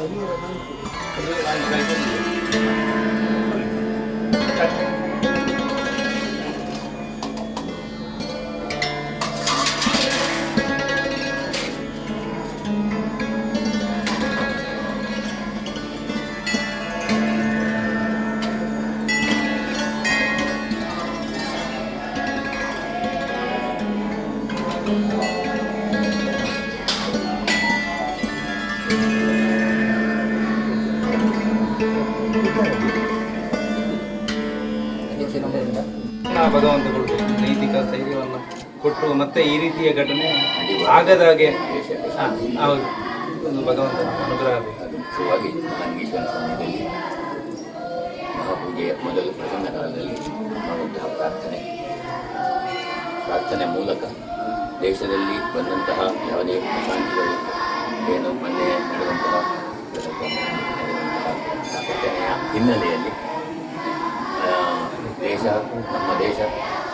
ಆ ಭಗವಂತ ಕೊಡಬೇಕು ನೈತಿಕ ಸ್ಥೈರ್ಯವನ್ನು ಕೊಟ್ಟು ಮತ್ತೆ ಈ ರೀತಿಯ ಘಟನೆ ಆಗದ ಹಾಗೆ ಹೌದು ಭಗವಂತ ಅನುಗ್ರಹ ಮಹಾಪೂಜೆಯ ಮೊದಲು ಪ್ರಸನ್ನ ಕಾಲದಲ್ಲಿ ಮಾಡುವಂತಹ ಪ್ರಾರ್ಥನೆ. ಪ್ರಾರ್ಥನೆ ಮೂಲಕ ದೇಶದಲ್ಲಿ ಬಂದಂತಹ ಯಾವುದೇ ಶಾಂತಿಗಳು ಏನು ಮೊನ್ನೆ ನಡೆದಂತಹ ಹಿನ್ನೆಲೆಯಲ್ಲಿ ದೇಶ ನಮ್ಮ ದೇಶ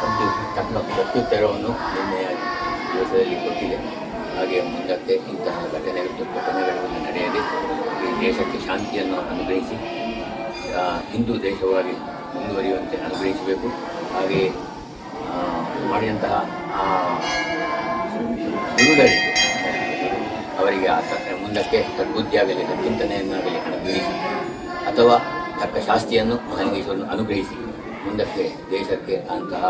ಒಂದು ತನ್ನ ಪ್ರತ್ಯುತ್ತರವನ್ನು ನಿನ್ನೆಯ ದಿವಸದಲ್ಲಿ ಕೊಟ್ಟಿದೆ. ಹಾಗೆ ಮುಂದಕ್ಕೆ ಇಂತಹ ಘಟನೆ ಘಟನೆಗಳು ನಡೆಯದೆ ಈ ದೇಶಕ್ಕೆ ಶಾಂತಿಯನ್ನು ಅನುಗ್ರಹಿಸಿ ಹಿಂದೂ ದೇಶವಾಗಿ ಮುಂದುವರಿಯುವಂತೆ ಅನುಗ್ರಹಿಸಬೇಕು. ಹಾಗೆ ಆ, ಮಾಡಿದಂತಹ ಗುರುಗಳಿಗೆ ಅವರಿಗೆ ಮುಂದಕ್ಕೆ ಸದ್ಬುದ್ಧಿಯಾಗಲಿ ಸದ್ಚಿಂತನೆಯನ್ನಾಗಲಿ ಅನುಗ್ರಹಿಸಿ ಅಥವಾ ತಕ್ಕ ಶಾಸ್ತಿಯನ್ನು ಮಹಾಲಿಂಗೇಶ್ವರನ್ನು ಅನುಗ್ರಹಿಸಿ. ಮುಂದಕ್ಕೆ ದೇಶಕ್ಕೆ ಅಂತಹ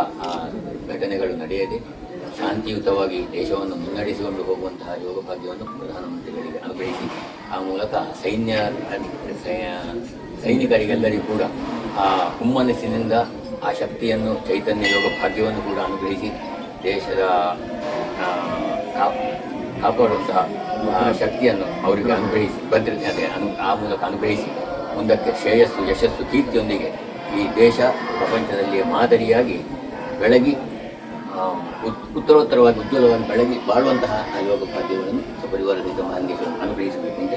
ಘಟನೆಗಳು ನಡೆಯದೆ, ಶಾಂತಿಯುತವಾಗಿ ದೇಶವನ್ನು ಮುನ್ನಡೆಸಿಕೊಂಡು ಹೋಗುವಂತಹ ಯೋಗ ಭಾಗ್ಯವನ್ನು ಪ್ರಧಾನಮಂತ್ರಿಗಳಿಗೆ ಅನುಗ್ರಹಿಸಿ. ಆ ಮೂಲಕ ಸೈನ್ಯ ಸೈನಿಕರಿಗೆಲ್ಲರಿಗೂ ಕೂಡ ಆ ಹುಮ್ಮನಸ್ಸಿನಿಂದ ಆ ಶಕ್ತಿಯನ್ನು, ಚೈತನ್ಯ ಯೋಗ ಭಾಗ್ಯವನ್ನು ಕೂಡ ಅನುಗ್ರಹಿಸಿ ದೇಶದ ಕಾಪಾಡುವಂತಹ ಶಕ್ತಿಯನ್ನು ಅವರಿಗೆ ಅನುಗ್ರಹಿಸಿ ಭದ್ರತೆ ಅನು, ಆ ಮೂಲಕ ಅನುಗ್ರಹಿಸಿ. ಮುಂದಕ್ಕೆ ಶ್ರೇಯಸ್ಸು, ಯಶಸ್ಸು, ಕೀರ್ತಿಯೊಂದಿಗೆ ಈ ದೇಶ ಪ್ರಪಂಚದಲ್ಲಿ ಮಾದರಿಯಾಗಿ ಬೆಳಗಿ ಉತ್ತರೋತ್ತರವಾಗಿ ಉಜ್ವಲವಾಗಿ ಬೆಳಗಿ ಬಾಳುವಂತಹ ಯೋಗ ಭಾಗ್ಯವನ್ನು ಸಪರಿವಾರದಿಂದ ಸಹಿತ ಮಹಾಲಿಂಗೇಶ್ವರ ಅನುಗ್ರಹಿಸಬೇಕು ಅಂತ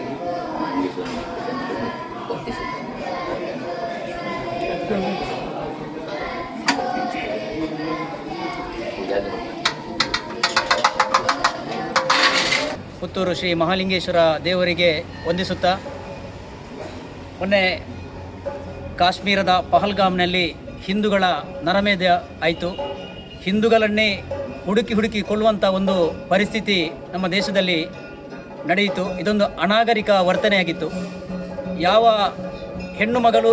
ಪುತ್ತೂರು ಶ್ರೀ ಮಹಾಲಿಂಗೇಶ್ವರ ದೇವರಿಗೆ ವಂದಿಸುತ್ತಾ ಮೊನ್ನೆ ಕಾಶ್ಮೀರದ ಪಹಲ್ಗಾಮ್ನಲ್ಲಿ ಹಿಂದೂಗಳ ನರಮೇಧ ಆಯಿತು. ಹಿಂದೂಗಳನ್ನೇ ಹುಡುಕಿ ಹುಡುಕಿ ಕೊಲ್ಲುವಂಥ ಒಂದು ಪರಿಸ್ಥಿತಿ ನಮ್ಮ ದೇಶದಲ್ಲಿ ನಡೆಯಿತು. ಇದೊಂದು ಅನಾಗರಿಕ ವರ್ತನೆಯಾಗಿತ್ತು ಯಾವ ಹೆಣ್ಣು ಮಗಳು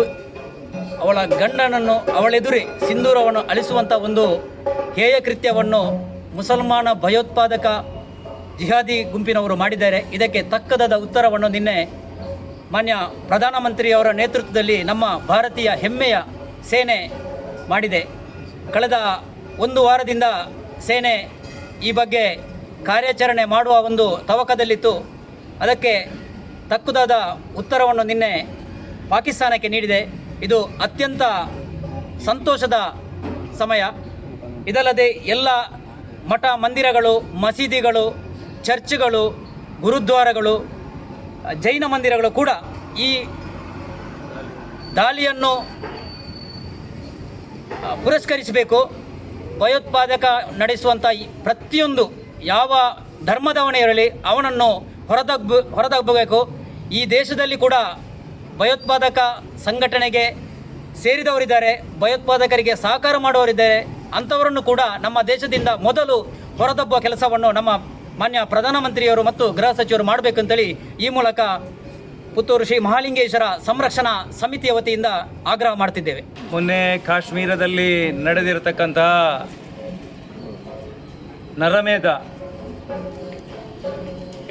ಅವಳ ಗಂಡನನ್ನು ಅವಳೆದುರಿ ಸಿಂಧೂರವನ್ನು ಅಳಿಸುವಂಥ ಒಂದು ಹೇಯ ಕೃತ್ಯವನ್ನು ಮುಸಲ್ಮಾನ ಭಯೋತ್ಪಾದಕ ಜಿಹಾದಿ ಗುಂಪಿನವರು ಮಾಡಿದ್ದಾರೆ. ಇದಕ್ಕೆ ತಕ್ಕದಾದ ಉತ್ತರವನ್ನು ನಿನ್ನೆ ಮಾನ್ಯ ಪ್ರಧಾನಮಂತ್ರಿಯವರ ನೇತೃತ್ವದಲ್ಲಿ ನಮ್ಮ ಭಾರತೀಯ ಹೆಮ್ಮೆಯ ಸೇನೆ ಮಾಡಿದೆ. ಕಳೆದ ಒಂದು ವಾರದಿಂದ ಸೇನೆ ಈ ಬಗ್ಗೆ ಕಾರ್ಯಾಚರಣೆ ಮಾಡುವ ಒಂದು ತವಕದಲ್ಲಿತ್ತು. ಅದಕ್ಕೆ ತಕ್ಕುದಾದ ಉತ್ತರವನ್ನು ನಿನ್ನೆ ಪಾಕಿಸ್ತಾನಕ್ಕೆ ನೀಡಿದೆ. ಇದು ಅತ್ಯಂತ ಸಂತೋಷದ ಸಮಯ. ಇದಲ್ಲದೆ ಎಲ್ಲ ಮಠ ಮಂದಿರಗಳು, ಮಸೀದಿಗಳು, ಚರ್ಚ್ಗಳು, ಗುರುದ್ವಾರಗಳು ಜೈನ ಮಂದಿರಗಳು ಕೂಡ ಈ ದಾಳಿಯನ್ನು ಪುರಸ್ಕರಿಸಬೇಕು. ಭಯೋತ್ಪಾದಕ ನಡೆಸುವಂಥ ಪ್ರತಿಯೊಂದು ಯಾವ ಧರ್ಮದವನೇ ಇರಲಿ, ಅವನನ್ನು ಹೊರದಬ್ಬ ಹೊರದಬ್ಬಬೇಕು ಈ ದೇಶದಲ್ಲಿ ಕೂಡ ಭಯೋತ್ಪಾದಕ ಸಂಘಟನೆಗೆ ಸೇರಿದವರಿದ್ದಾರೆ, ಭಯೋತ್ಪಾದಕರಿಗೆ ಸಹಕಾರ ಮಾಡುವವರಿದ್ದಾರೆ. ಅಂಥವರನ್ನು ಕೂಡ ನಮ್ಮ ದೇಶದಿಂದ ಮೊದಲು ಹೊರದಬ್ಬುವ ಕೆಲಸವನ್ನು ನಮ್ಮ ಮಾನ್ಯ ಪ್ರಧಾನಮಂತ್ರಿಯವರು ಮತ್ತು ಗೃಹ ಸಚಿವರು ಮಾಡಬೇಕಂತೇಳಿ ಈ ಮೂಲಕ ಪುತ್ತೂರು ಶ್ರೀ ಮಹಾಲಿಂಗೇಶ್ವರ ಸಂರಕ್ಷಣಾ ಸಮಿತಿಯ ವತಿಯಿಂದ ಆಗ್ರಹ ಮಾಡ್ತಿದ್ದೇವೆ. ಮೊನ್ನೆ ಕಾಶ್ಮೀರದಲ್ಲಿ ನಡೆದಿರತಕ್ಕಂತಹ ನರಮೇಧ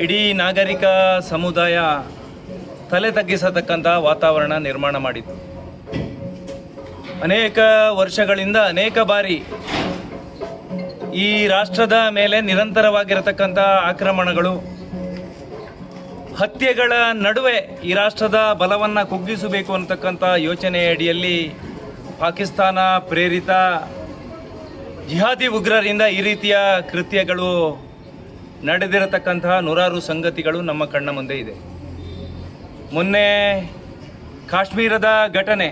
ಇಡೀ ನಾಗರಿಕ ಸಮುದಾಯ ತಲೆ ತಗ್ಗಿಸತಕ್ಕಂತಹ ವಾತಾವರಣ ನಿರ್ಮಾಣ ಮಾಡಿತ್ತು. ಅನೇಕ ವರ್ಷಗಳಿಂದ ಅನೇಕ ಬಾರಿ ಈ ರಾಷ್ಟ್ರದ ಮೇಲೆ ನಿರಂತರವಾಗಿರತಕ್ಕಂಥ ಆಕ್ರಮಣಗಳು, ಹತ್ಯೆಗಳ ನಡುವೆ ಈ ರಾಷ್ಟ್ರದ ಬಲವನ್ನು ಕುಗ್ಗಿಸಬೇಕು ಅಂತಕ್ಕಂಥ ಯೋಚನೆ ಅಡಿಯಲ್ಲಿ ಪಾಕಿಸ್ತಾನ ಪ್ರೇರಿತ ಜಿಹಾದಿ ಉಗ್ರರಿಂದ ಈ ರೀತಿಯ ಕೃತ್ಯಗಳು ನಡೆದಿರತಕ್ಕಂತಹ ನೂರಾರು ಸಂಗತಿಗಳು ನಮ್ಮ ಕಣ್ಣ ಮುಂದೆ ಇದೆ. ಮೊನ್ನೆ ಕಾಶ್ಮೀರದ ಘಟನೆ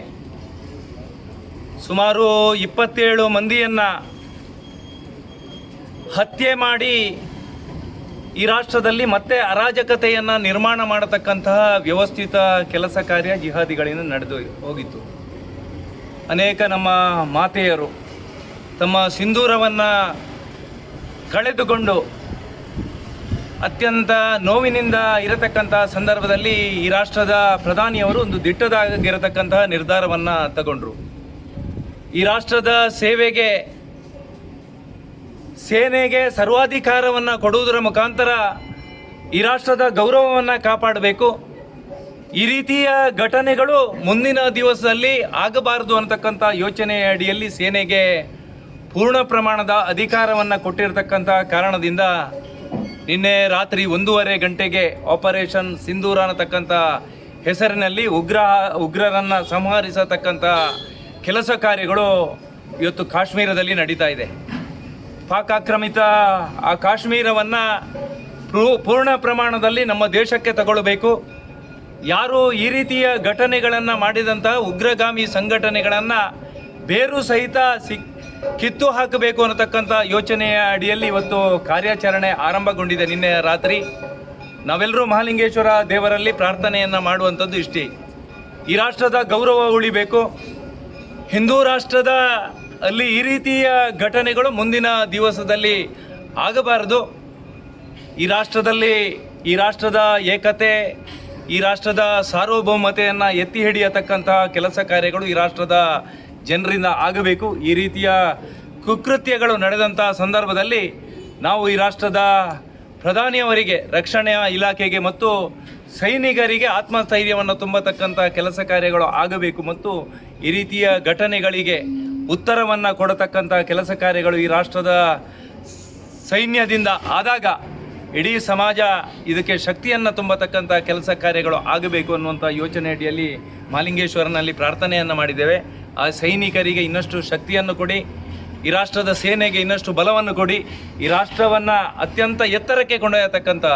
ಸುಮಾರು ಇಪ್ಪತ್ತೇಳು ಮಂದಿಯನ್ನು ಹತ್ಯೆ ಮಾಡಿ ಈ ರಾಷ್ಟ್ರದಲ್ಲಿ ಮತ್ತೆ ಅರಾಜಕತೆಯನ್ನು ನಿರ್ಮಾಣ ಮಾಡತಕ್ಕಂತಹ ವ್ಯವಸ್ಥಿತ ಕೆಲಸ ಕಾರ್ಯ ಜಿಹಾದಿಗಳಿಂದ ನಡೆದು ಹೋಗಿತ್ತು. ಅನೇಕ ನಮ್ಮ ಮಾತೆಯರು ತಮ್ಮ ಸಿಂಧೂರವನ್ನು ಕಳೆದುಕೊಂಡು ಅತ್ಯಂತ ನೋವಿನಿಂದ ಇರತಕ್ಕಂತಹ ಸಂದರ್ಭದಲ್ಲಿ ಈ ರಾಷ್ಟ್ರದ ಪ್ರಧಾನಿಯವರು ಒಂದು ದಿಟ್ಟದಾಗಿರತಕ್ಕಂತಹ ನಿರ್ಧಾರವನ್ನು ತಗೊಂಡ್ರು. ಈ ರಾಷ್ಟ್ರದ ಸೇವೆಗೆ ಸೇನೆಗೆ ಸರ್ವಾಧಿಕಾರವನ್ನು ಕೊಡುವುದರ ಮುಖಾಂತರ ಈ ರಾಷ್ಟ್ರದ ಗೌರವವನ್ನು ಕಾಪಾಡಬೇಕು. ಈ ರೀತಿಯ ಘಟನೆಗಳು ಮುಂದಿನ ದಿವಸದಲ್ಲಿ ಆಗಬಾರದು ಅಂತಕ್ಕಂಥ ಯೋಚನೆಯ ಅಡಿಯಲ್ಲಿ ಸೇನೆಗೆ ಪೂರ್ಣ ಪ್ರಮಾಣದ ಅಧಿಕಾರವನ್ನು ಕೊಟ್ಟಿರತಕ್ಕಂಥ ಕಾರಣದಿಂದ ನಿನ್ನೆ ರಾತ್ರಿ ಒಂದೂವರೆ ಗಂಟೆಗೆ ಆಪರೇಷನ್ ಸಿಂಧೂರ ಅನ್ನತಕ್ಕಂಥ ಹೆಸರಿನಲ್ಲಿ ಉಗ್ರ, ಉಗ್ರರನ್ನು ಸಂಹರಿಸತಕ್ಕಂಥ ಕೆಲಸ ಕಾರ್ಯಗಳು ಇವತ್ತು ಕಾಶ್ಮೀರದಲ್ಲಿ ನಡೀತಾ ಇದೆ. ಪಾಕ್ ಆಕ್ರಮಿತ ಆ ಕಾಶ್ಮೀರವನ್ನು ಪೂರ್ಣ ಪ್ರಮಾಣದಲ್ಲಿ ನಮ್ಮ ದೇಶಕ್ಕೆ ತಗೊಳ್ಬೇಕು. ಯಾರು ಈ ರೀತಿಯ ಘಟನೆಗಳನ್ನು ಮಾಡಿದಂತಹ ಉಗ್ರಗಾಮಿ ಸಂಘಟನೆಗಳನ್ನು ಬೇರು ಸಹಿತ ಸಿಕ್, ಕಿತ್ತು ಹಾಕಬೇಕು ಅನ್ನತಕ್ಕಂಥ ಯೋಚನೆಯ ಅಡಿಯಲ್ಲಿ ಇವತ್ತು ಕಾರ್ಯಾಚರಣೆ ಆರಂಭಗೊಂಡಿದೆ ನಿನ್ನೆ ರಾತ್ರಿ. ನಾವೆಲ್ಲರೂ ಮಹಾಲಿಂಗೇಶ್ವರ ದೇವರಲ್ಲಿ ಪ್ರಾರ್ಥನೆಯನ್ನು ಮಾಡುವಂಥದ್ದು ಇಷ್ಟೇ. ಈ ರಾಷ್ಟ್ರದ ಗೌರವ ಉಳಿಬೇಕು. ಹಿಂದೂ ರಾಷ್ಟ್ರದ ಅಲ್ಲಿ ಈ ರೀತಿಯ ಘಟನೆಗಳು ಮುಂದಿನ ದಿವಸದಲ್ಲಿ ಆಗಬಾರದು. ಈ ರಾಷ್ಟ್ರದಲ್ಲಿ, ಈ ರಾಷ್ಟ್ರದ ಏಕತೆ, ಈ ರಾಷ್ಟ್ರದ ಸಾರ್ವಭೌಮತೆಯನ್ನು ಎತ್ತಿ ಹಿಡಿಯತಕ್ಕಂತಹ ಕೆಲಸ ಕಾರ್ಯಗಳು ಈ ರಾಷ್ಟ್ರದ ಜನರಿಂದ ಆಗಬೇಕು. ಈ ರೀತಿಯ ಕುಕೃತ್ಯಗಳು ನಡೆದಂತಹ ಸಂದರ್ಭದಲ್ಲಿ ನಾವು ಈ ರಾಷ್ಟ್ರದ ಪ್ರಧಾನಿಯವರಿಗೆ ರಕ್ಷಣೆಯ ಇಲಾಖೆಗೆ ಮತ್ತು ಸೈನಿಕರಿಗೆ ಆತ್ಮಸ್ಥೈರ್ಯವನ್ನು ತುಂಬತಕ್ಕಂಥ ಕೆಲಸ ಕಾರ್ಯಗಳು ಆಗಬೇಕು ಮತ್ತು ಈ ರೀತಿಯ ಘಟನೆಗಳಿಗೆ ಉತ್ತರವನ್ನು ಕೊಡತಕ್ಕಂಥ ಕೆಲಸ ಕಾರ್ಯಗಳು ಈ ರಾಷ್ಟ್ರದ ಸೈನ್ಯದಿಂದ ಆದಾಗ ಇಡೀ ಸಮಾಜ ಇದಕ್ಕೆ ಶಕ್ತಿಯನ್ನು ತುಂಬತಕ್ಕಂಥ ಕೆಲಸ ಕಾರ್ಯಗಳು ಆಗಬೇಕು ಅನ್ನುವಂಥ ಯೋಚನೆ ಅಡಿಯಲ್ಲಿ ಮಾಲಿಂಗೇಶ್ವರನಲ್ಲಿ ಪ್ರಾರ್ಥನೆಯನ್ನು ಮಾಡಿದ್ದೇವೆ. ಆ ಸೈನಿಕರಿಗೆ ಇನ್ನಷ್ಟು ಶಕ್ತಿಯನ್ನು ಕೊಡಿ, ಈ ರಾಷ್ಟ್ರದ ಸೇನೆಗೆ ಇನ್ನಷ್ಟು ಬಲವನ್ನು ಕೊಡಿ, ಈ ರಾಷ್ಟ್ರವನ್ನು ಅತ್ಯಂತ ಎತ್ತರಕ್ಕೆ ಕೊಂಡೊಯ್ಯತಕ್ಕಂಥ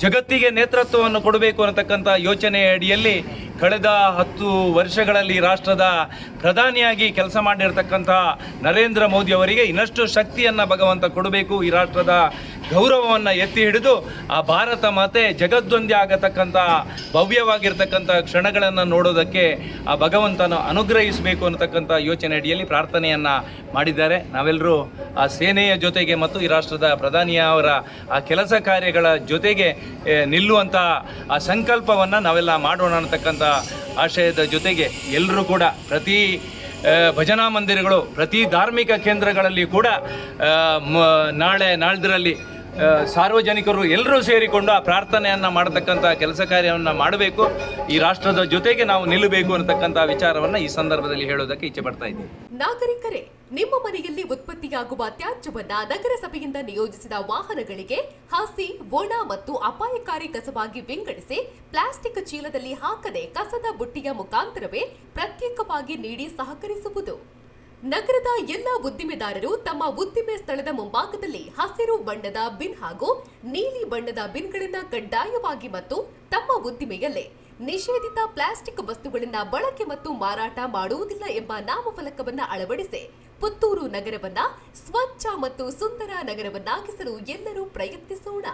ಜಗತ್ತಿಗೆ ನೇತೃತ್ವವನ್ನು ಕೊಡಬೇಕು ಅನ್ನತಕ್ಕಂಥ ಯೋಚನೆಯ ಅಡಿಯಲ್ಲಿ ಕಳೆದ ಹತ್ತು ವರ್ಷಗಳಲ್ಲಿ ರಾಷ್ಟ್ರದ ಪ್ರಧಾನಿಯಾಗಿ ಕೆಲಸ ಮಾಡಿರ್ತಕ್ಕಂಥ ನರೇಂದ್ರ ಮೋದಿ ಅವರಿಗೆ ಇನ್ನಷ್ಟು ಶಕ್ತಿಯನ್ನು ಭಗವಂತ ಕೊಡಬೇಕು ಈ ರಾಷ್ಟ್ರದ ಗೌರವವನ್ನು ಎತ್ತಿ ಹಿಡಿದು ಆ ಭಾರತ ಮಾತೆ ಜಗದ್ವಂದ್ಯ ಆಗತಕ್ಕಂಥ ಭವ್ಯವಾಗಿರ್ತಕ್ಕಂಥ ಕ್ಷಣಗಳನ್ನು ನೋಡೋದಕ್ಕೆ ಆ ಭಗವಂತನ ಅನುಗ್ರಹಿಸಬೇಕು ಅನ್ನತಕ್ಕಂಥ ಯೋಚನೆ ಅಡಿಯಲ್ಲಿ ಪ್ರಾರ್ಥನೆಯನ್ನು ಮಾಡಿದ್ದಾರೆ. ನಾವೆಲ್ಲರೂ ಆ ಸೇನೆಯ ಜೊತೆಗೆ ಮತ್ತು ಈ ರಾಷ್ಟ್ರದ ಪ್ರಧಾನಿಯವರ ಆ ಕೆಲಸ ಕಾರ್ಯಗಳ ಜೊತೆಗೆ ನಿಲ್ಲುವಂಥ ಆ ಸಂಕಲ್ಪವನ್ನು ನಾವೆಲ್ಲ ಮಾಡೋಣ ಅನ್ನತಕ್ಕಂಥ ಆಶಯದ ಜೊತೆಗೆ ಎಲ್ಲರೂ ಕೂಡ ಪ್ರತಿ ಭಜನಾ ಮಂದಿರಗಳು, ಪ್ರತಿ ಧಾರ್ಮಿಕ ಕೇಂದ್ರಗಳಲ್ಲಿ ಕೂಡ ನಾಳೆ ನಾಳ್ದರಲ್ಲಿ ಸಾರ್ವಜನಿಕರು ಎಲ್ಲರೂ ಸೇರಿಕೊಂಡು ಆ ಪ್ರಾರ್ಥನೆಯನ್ನು ಮಾಡತಕ್ಕಂಥ ಕೆಲಸ ಕಾರ್ಯವನ್ನು ಮಾಡಬೇಕು. ಈ ರಾಷ್ಟ್ರದ ಜೊತೆಗೆ ನಾವು ನಿಲ್ಲಬೇಕು ಅನ್ನತಕ್ಕಂಥ ವಿಚಾರವನ್ನು ಈ ಸಂದರ್ಭದಲ್ಲಿ ಹೇಳೋದಕ್ಕೆ ಇಚ್ಛೆ ಪಡ್ತಾ ಇದ್ದೀನಿ. ನಾಗರಿಕರೇ, ನಿಮ್ಮ ಮನೆಯಲ್ಲಿ ಉತ್ಪತ್ತಿಯಾಗುವ ತ್ಯಾಜ್ಯವನ್ನ ನಗರಸಭೆಯಿಂದ ನಿಯೋಜಿಸಿದ ವಾಹನಗಳಿಗೆ ಹಸಿ, ಒಣ ಮತ್ತು ಅಪಾಯಕಾರಿ ಕಸವಾಗಿ ವಿಂಗಡಿಸಿ ಪ್ಲಾಸ್ಟಿಕ್ ಚೀಲದಲ್ಲಿ ಹಾಕದೆ ಕಸದ ಬುಟ್ಟಿಯ ಮುಖಾಂತರವೇ ಪ್ರತ್ಯೇಕವಾಗಿ ನೀಡಿ ಸಹಕರಿಸುವುದು. ನಗರದ ಎಲ್ಲ ಉದ್ದಿಮೆದಾರರು ತಮ್ಮ ಉದ್ದಿಮೆ ಸ್ಥಳದ ಮುಂಭಾಗದಲ್ಲಿ ಹಸಿರು ಬಣ್ಣದ ಬಿನ್ ಹಾಗೂ ನೀಲಿ ಬಣ್ಣದ ಬಿನ್ಗಳನ್ನ ಕಡ್ಡಾಯವಾಗಿ ಮತ್ತು ತಮ್ಮ ಉದ್ದಿಮೆಯಲ್ಲೇ ನಿಷೇಧಿತ ಪ್ಲಾಸ್ಟಿಕ್ ವಸ್ತುಗಳನ್ನ ಬಳಕೆ ಮತ್ತು ಮಾರಾಟ ಮಾಡುವುದಿಲ್ಲ ಎಂಬ ನಾಮಫಲಕವನ್ನ ಅಳವಡಿಸಿ ಪುತ್ತೂರು ನಗರವನ್ನ ಸ್ವಚ್ಛ ಮತ್ತು ಸುಂದರ ನಗರವನ್ನಾಗಿಸಲು ಎಲ್ಲರೂ ಪ್ರಯತ್ನಿಸೋಣ.